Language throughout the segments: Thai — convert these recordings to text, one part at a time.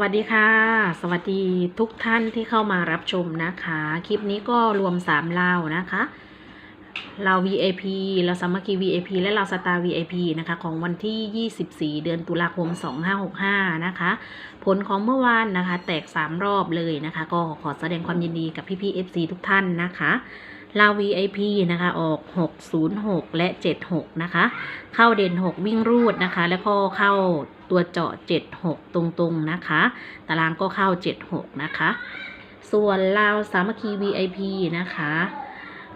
วัสดีค่ะ สวัสดีทุกท่านที่เข้ามารับชมนะคะ คลิปนี้ก็รวม3เล่านะคะเรา VIP เราสามัคคี VIP และเราสตาร์ VIP นะคะ ของวันที่ 24 เดือนตุลาคม 2565 นะคะ ผลของเมื่อวานนะคะ แตก 3 รอบเลยนะคะ ก็ขอแสดงความยินดีกับพี่ๆ FC ทุกท่านนะคะ เรา VIP นะคะออก 606 และ 76 นะคะ เข้าเด่น 6 วิ่งรูดนะคะ แล้วก็เข้าตัวเจาะ 76 ตรงๆนะคะ ตารางก็เข้า 76 นะคะ ส่วนลาวสามัคคี VIP นะคะ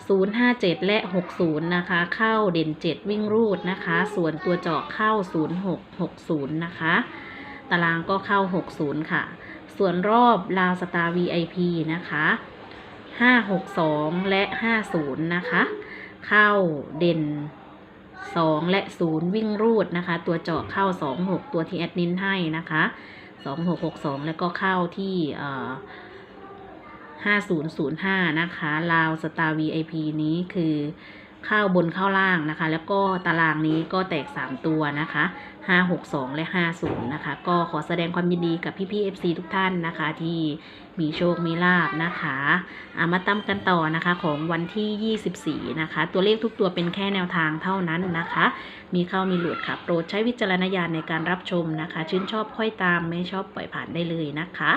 057 และ 60 นะคะ เข้าเด่น 7 วิ่งรูดนะคะ ส่วนตัวเจาะเข้า 06 60 นะคะ ตารางก็เข้า 60 ค่ะ ส่วนรอบลาวสตาร์ VIP นะคะ 562 และ 50 นะคะ เข้าเด่น 2 และ 0 วิ่งรูดนะคะ ตัวเจาะเข้า 26 ตัวที่แอดนินให้นะคะ 2662 แล้วก็เข้าที่เอ่อ5005 นะคะ ลาวสตาร์ VIP นี้คือ เข้าบนเข้าล่างนะคะ แล้วก็ตารางนี้ก็แตก 3 ตัวนะคะ 562 และ 50 นะคะ ก็ขอแสดงความยินดีกับพี่ๆ FC ทุกท่านนะคะ ที่มีโชค มีลาบนะคะามาตั้มกันต่อนะคะของวันที่ 24 นะคะ ตัวเลขทุกตัวเป็นแค่แนวทางเท่านั้นนะคะ มีเข้ามีหลุดค่ะ โปรดใช้วิจารณญาณในการรับชมนะคะ ชื่นชอบค่อยตามไม่ชอบปล่อยผ่านได้เลยนะคะ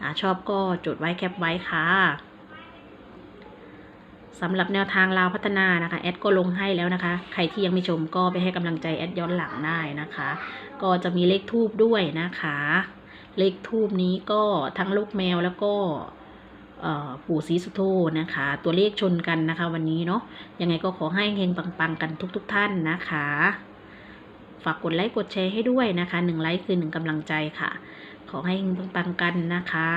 อะชอบก็จดไว้แคปไว้ค่ะ สำหรับแนวทางลาวพัฒนานะคะแอดก็ลงให้แล้วนะคะ ใครที่ยังไม่ชมก็ไปให้กำลังใจแอดย้อนหลังได้นะคะ ก็จะมีเลขทูบด้วยนะคะ เลขทูบนี้ก็ทั้งลูกแมวแล้วก็ปู่ศรีสุโธนะคะ ตัวเลขชนกันนะคะ วันนี้เนาะยังไงก็ขอให้เฮงปังๆกันทุกๆทท่านนะคะ ฝากกดไลค์กดแชร์ให้ด้วยนะคะหนึ่งไลค์คือหนึ่งกำลังใจค่ะ ขอให้เฮงปังๆกันนะคะ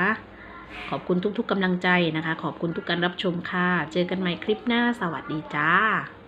ขอบคุณทุกๆกำลังใจนะคะ ขอบคุณทุกการรับชมค่ะ เจอกันใหม่คลิปหน้า สวัสดีจ้า